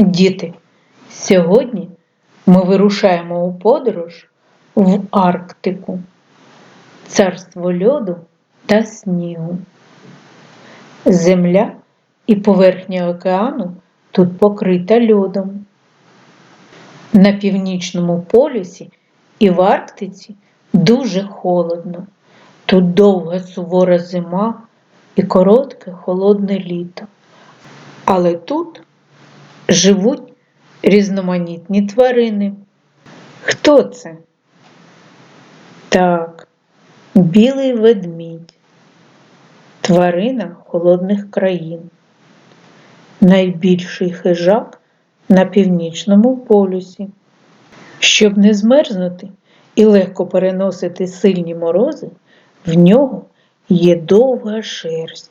Діти, сьогодні ми вирушаємо у подорож в Арктику, царство льоду та снігу. Земля і поверхня океану тут покрита льодом. На північному полюсі і в Арктиці дуже холодно. Тут довга сувора зима і коротке холодне літо. Але тут живуть різноманітні тварини. Хто це? Так, білий ведмідь, тварина холодних країн, найбільший хижак на північному полюсі. Щоб не змерзнути і легко переносити сильні морози, в нього є довга шерсть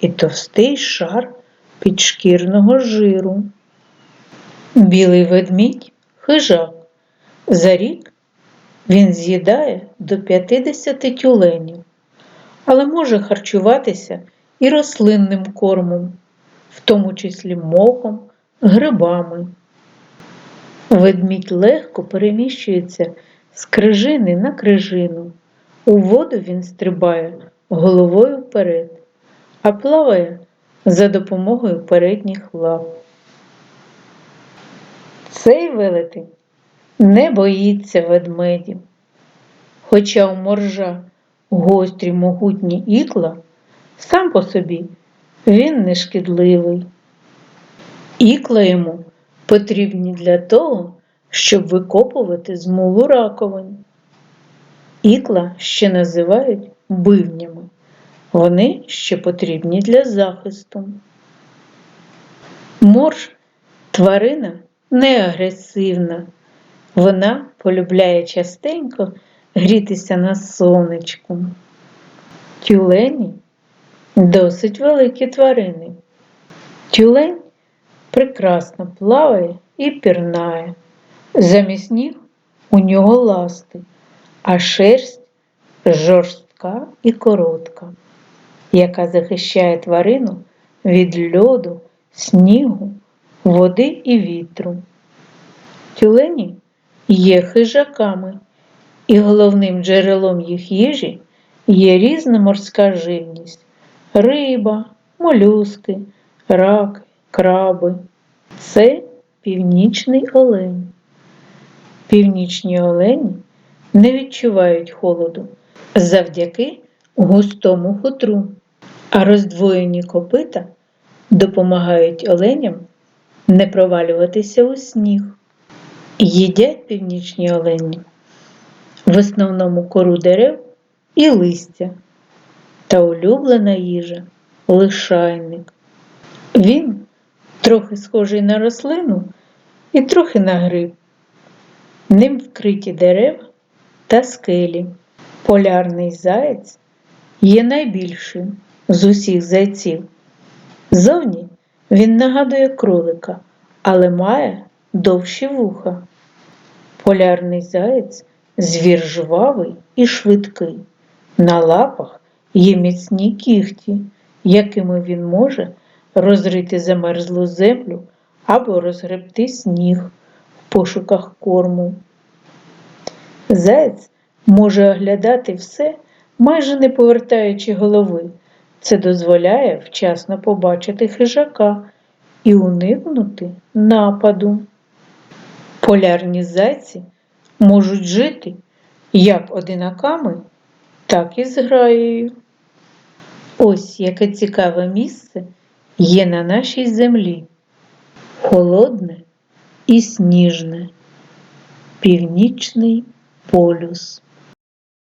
і товстий шар підшкірного жиру. Білий ведмідь хижак. За рік він з'їдає до 50 тюленів, але може харчуватися і рослинним кормом, в тому числі мохом, грибами. Ведмідь легко переміщується з крижини на крижину. У воду він стрибає головою вперед, а плаває за допомогою передніх лап. Цей велетень не боїться ведмедів, хоча у моржа гострі могутні ікла, сам по собі він не шкідливий. Ікла йому потрібні для того, щоб викопувати змулу раковин. Ікла ще називають бивнями. Вони ще потрібні для захисту. Морж тварина не агресивна. Вона полюбляє частенько грітися на сонечку. Тюлені досить великі тварини. Тюлень прекрасно плаває і пірнає. Замість ніг у нього ласти, а шерсть жорстка і коротка, яка захищає тварину від льоду, снігу, води і вітру. Тюлені є хижаками, і головним джерелом їх їжі є різна морська живність риба, молюски, раки, краби. Це північний олень. Північні олені не відчувають холоду завдяки густому хутру, а роздвоєні копита допомагають оленям не провалюватися у сніг. Їдять північні олені в основному кору дерев і листя та улюблена їжа лишайник. Він трохи схожий на рослину і трохи на гриб. Ним вкриті дерева та скелі. Полярний заєць є найбільшим з усіх зайців. Зовні він нагадує кролика, але має довші вуха. Полярний заєць звір жвавий і швидкий. На лапах є міцні кігті, якими він може розрити замерзлу землю або розгребти сніг в пошуках корму. Заєць може оглядати все, майже не повертаючи голови. Це дозволяє вчасно побачити хижака і уникнути нападу. Полярні зайці можуть жити як одинаками, так і зграєю. Ось яке цікаве місце є на нашій землі. Холодне і сніжне, північний полюс.